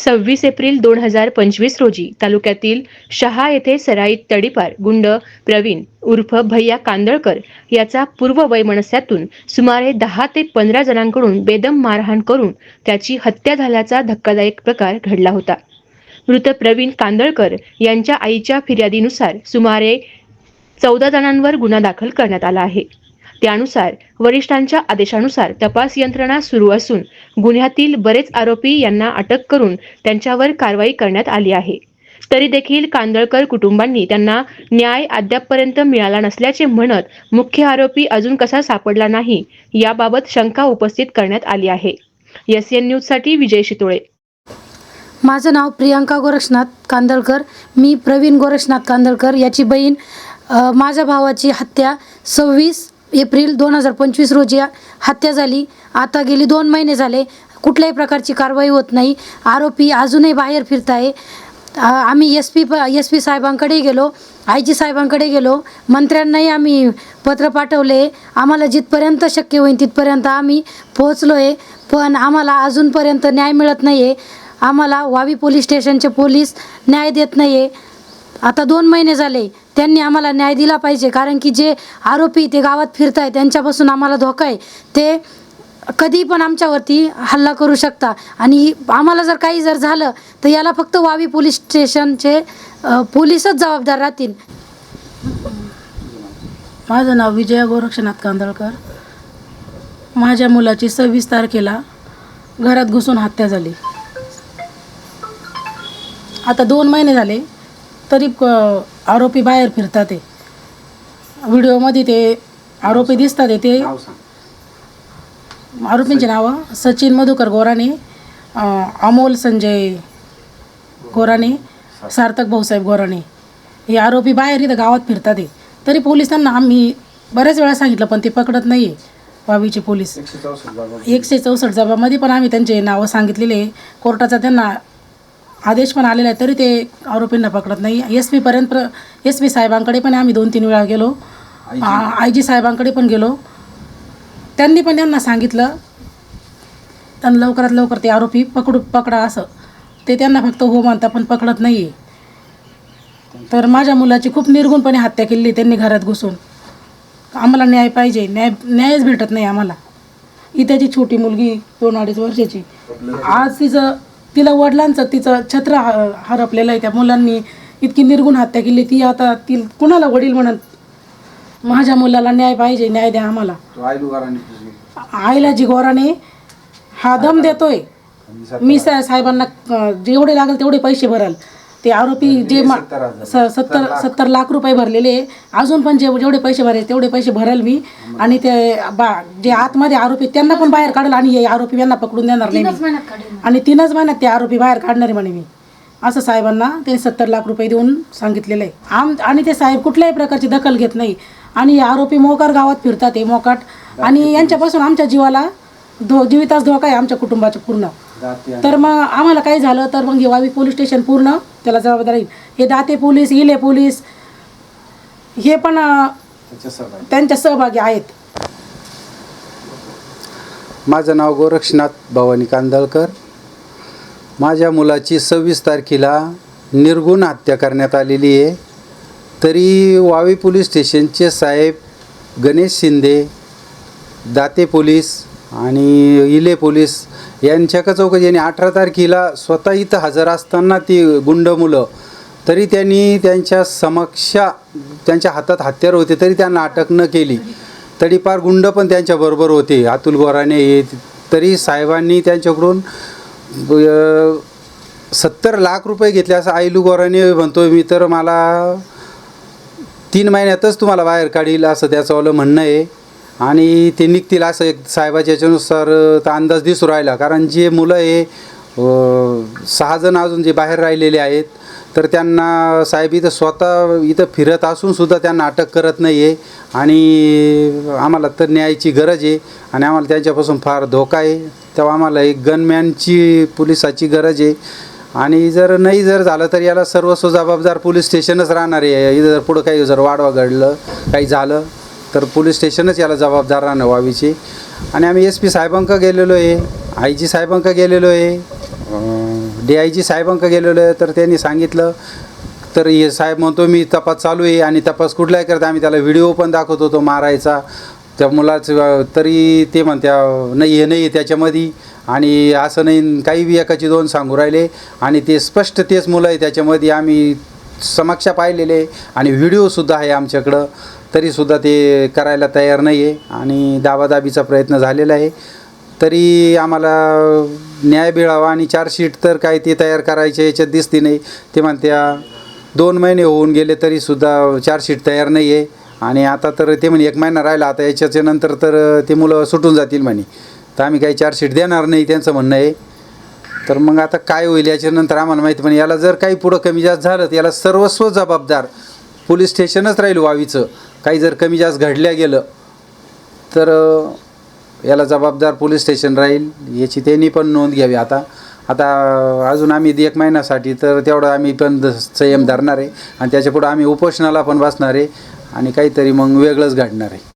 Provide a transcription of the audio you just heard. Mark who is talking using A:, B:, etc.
A: सव्वीस एप्रिल दोन हजार पंचवीस रोजी तालुक्यातील शहा येथे सराईत तडीपार गुंड प्रवीण उर्फ भैया कांदळकर याचा पूर्व वैमनस्यातून सुमारे दहा ते पंधरा जणांकडून बेदम मारहाण करून त्याची हत्या झाल्याचा धक्कादायक प्रकार घडला होता. मृत प्रवीण कांदळकर यांच्या आईच्या फिर्यादीनुसार सुमारे चौदा जणांवर गुन्हा दाखल करण्यात आला आहे. त्यानुसार वरिष्ठांच्या आदेशानुसार तपास यंत्रणा सुरू असून गुन्ह्यातील बरेच आरोपी यांना अटक करून त्यांच्यावर कारवाई करण्यात आली आहे. तरी देखील कांदळकर कुटुंबांनी त्यांना न्याय अद्यापपर्यंत मिळाला नसल्याचे म्हणत मुख्य आरोपी अजून कसा सापडला नाही याबाबत शंका उपस्थित करण्यात आली आहे. एस एन न्यूजसाठी विजय शितोळे.
B: माझं नाव प्रियांका गोरक्षनाथ कांदळकर मी प्रवीण गोरक्षनाथ कांदळकर याची बहीण माझ्या भावाची हत्या सव्वीस एप्रिल दोन हजार पंचवीस रोजी हत्या झाली. आता गेली दोन महिने झाले. कुठल्याही प्रकारची कारवाई होत नाही. आरोपी अजूनही बाहेर फिरत आहे. आम्ही एस पी प एस पी साहेबांकडे गेलो. आय जी साहेबांकडे गेलो. मंत्र्यांनाही आम्ही पत्र पाठवले. आम्हाला जिथपर्यंत शक्य होईल तिथपर्यंत आम्ही पोहोचलो आहे पण आम्हाला अजूनपर्यंत न्याय मिळत नाही आहे आम्हाला वावी पोलीस स्टेशनचे पोलीस न्याय देत नाही आहे आता दोन महिने झाले त्यांनी आम्हाला न्याय दिला पाहिजे. कारण की जे आरोपी ते गावात फिरत आहे त्यांच्यापासून आम्हाला धोका आहे. ते कधी पण आमच्यावरती हल्ला करू शकता. आणि आम्हाला जर काही जर झालं तर याला फक्त वावी पोलीस स्टेशनचे पोलीसच जबाबदार राहतील.
C: माझं नाव विजया गोरक्षनाथ कांदळकर. माझ्या मुलाची सव्वीस तारखेला घरात घुसून हत्या झाली. आता दोन महिने झाले तरी क- आरोपी बाहेर फिरतात ते. व्हिडिओमध्ये ते आरोपी दिसतात ते. आरोपींची नावं सचिन मधुकर गोराणे अमोल संजय गोराणे सार्थक भाऊसाहेब गोराणे. हे आरोपी बाहेर इथं गावात फिरतात आहे तरी पोलिसांना आम्ही बऱ्याच वेळा सांगितलं पण ते पकडत नाही आहे वावीचे पोलीस. एकशे चौसष्ट जबामध्ये पण आम्ही त्यांचे नावं सांगितलेले. कोर्टाचा त्यांना आदेश पण आलेला आहे तरी ते आरोपींना पकडत नाही. एस पीपर्यंत प्र एस पी साहेबांकडे पण आम्ही दोन तीन वेळा गेलो. आय जी साहेबांकडे पण गेलो. त्यांनी पण त्यांना सांगितलं त्यांना लवकरात लवकर ते आरोपी पकडू पकडा असं. ते त्यांना फक्त हो म्हणता पण पकडत नाही आहे तर माझ्या मुलाची खूप निर्गुणपणे हत्या केली त्यांनी घरात घुसून. आम्हाला न्याय पाहिजे. न्याय न्यायच भेटत नाही आम्हाला. ही त्याची छोटी मुलगी दोन अडीच वर्षाची आज तिचं तिला वडिलांचं तिचं छत्र हरपलेलं आहे त्या मुलांनी. इतकी निर्गुण हत्या केली. ती आता ती कुणाला वडील म्हणत? माझ्या मुलाला न्याय पाहिजे न्याय द्या आम्हाला. आईला जी गोराने हा दम देतोय. मी साहेबांना जेवढे लागेल तेवढे पैसे भराल. ते आरोपी जे मा- स- सत्तर सत्तर लाख. रुपये भरलेले आहे. अजून पण जे जेवढे पैसे भरायचे तेवढे पैसे भराल मी. आणि ते बा जे आतमध्ये आरोपी त्यांना पण बाहेर काढेल आणि हे आरोपी यांना पकडून देणार नाही मी. आणि तीनच महिन्यात ते आरोपी बाहेर काढणार आहे म्हणे मी. असं साहेबांना त्यांनी सत्तर लाख रुपये देऊन सांगितलेलं आहे. आम आणि ते साहेब कुठल्याही प्रकारची दखल घेत नाही. आणि हे आरोपी मोकार गावात फिरतात हे मोकाट. आणि यांच्यापासून आमच्या जीवाला धो जीवितास धोका आहे आमच्या कुटुंबाचा पूर्ण. तर मग आम्हाला काही झालं? तर मग हे वावी पोलीस स्टेशन पूर्ण त्याला जबाबदार येईल. हे दाते पोलीस इले पोलीस हे पण त्यांच्या सहभागी आहेत.
D: माझं नाव गोरक्षनाथ भवानी कांदळकर. माझ्या मुलाची सव्वीस तारखेला निर्गुण हत्या करण्यात आलेली आहे. तरी वावी पोलीस स्टेशनचे साहेब गणेश शिंदे दाते पोलीस आणि इले पोलीस यांच्या चौकशी यांनी अठरा तारखेला स्वतः इथं हजर असताना ती गुंड मुलं तरी त्यांनी त्यांच्या समक्ष त्यांच्या हातात हत्यार होते तरी त्यांना अटक न केली. तडीपार गुंड पण त्यांच्याबरोबर होते. अतुल गोराने हे तरी साहेबांनी त्यांच्याकडून सत्तर लाख रुपये घेतले असं आईलू गोराने म्हणतोय. मी तर मला तीन महिन्यातच तुम्हाला बाहेर काढील असं त्याचं म्हणणं आहे. आणि ते निघतील असं एक साहेबाच्या याच्यानुसार तर अंदाज दिसू राहिला. कारण जे मुलं आहे सहाजण अजून जे बाहेर राहिलेले आहेत तर त्यांना साहेब इथं स्वतः इथं फिरत असूनसुद्धा त्यांना अटक करत नाही आहे आणि आम्हाला तर न्यायाची गरज आहे. आणि आम्हाला त्यांच्यापासून फार धोका आहे. तेव्हा आम्हाला एक गनमॅनची पोलिसाची गरज आहे. आणि जर नाही जर झालं तर याला सर्वस्व जबाबदार पोलीस स्टेशनच राहणार आहे. इथं जर पुढं काही जर वाढवा घडलं काही झालं तर पोलीस स्टेशनच याला जबाबदार राहणं व्हावीची आणि आम्ही एस पी साहेबांका गेलेलो आहे आय जी साहेबांका गेलेलो आहे डी आय जी साहेबांक गेलेलो आहे. तर त्यांनी सांगितलं तर हे साहेब म्हणतो मी तपास चालू आहे आणि तपास कुठलाही करता आम्ही त्याला व्हिडिओ पण दाखवत होतो मारायचा. त्या मुलाचं तरी ते म्हणत्या नाही हे नाही आहे त्याच्यामध्ये. आणि असं नाही काही बी एकाची दोन सांगू राहिले. आणि ते स्पष्ट तेच मुलं आहे त्याच्यामध्ये आम्ही समक्ष पाहिलेले. आणि व्हिडिओसुद्धा आहे आमच्याकडं. तरीसुद्धा ते करायला तयार नाही आहे आणि दाबादाबीचा प्रयत्न झालेला आहे. तरी आम्हाला न्याय मिळावा आणि चार्जशीट तर काय ते तयार करायचे याच्यात दिसती नाही. ते म्हणत्या दोन महिने होऊन गेले तरीसुद्धा चार्जशीट तयार नाही आहे आणि आता तर ते म्हणे एक महिना राहिला आता याच्याच्या नंतर तर ते मुलं सुटून जातील म्हणे. तर आम्ही काही चार्जशीट देणार नाही त्यांचं म्हणणं आहे. तर मग आता काय होईल याच्यानंतर आम्हाला माहिती पण याला जर काही पुढं कमी जास्त झालं तर याला सर्वस्व जबाबदार पोलीस स्टेशनच राहील वावीचं. काही जर कमी जास्त घडल्या गेलं तर याला जबाबदार पोलीस स्टेशन राहील याची त्यांनी पण नोंद घ्यावी. आता आता अजून आम्ही एक महिन्यासाठी तर तेवढं आम्ही पण संयम धरणार आहे. आणि त्याच्यापुढं आम्ही उपोषणाला पण बसणार आहे. आणि काहीतरी मग वेगळंच घडणार आहे.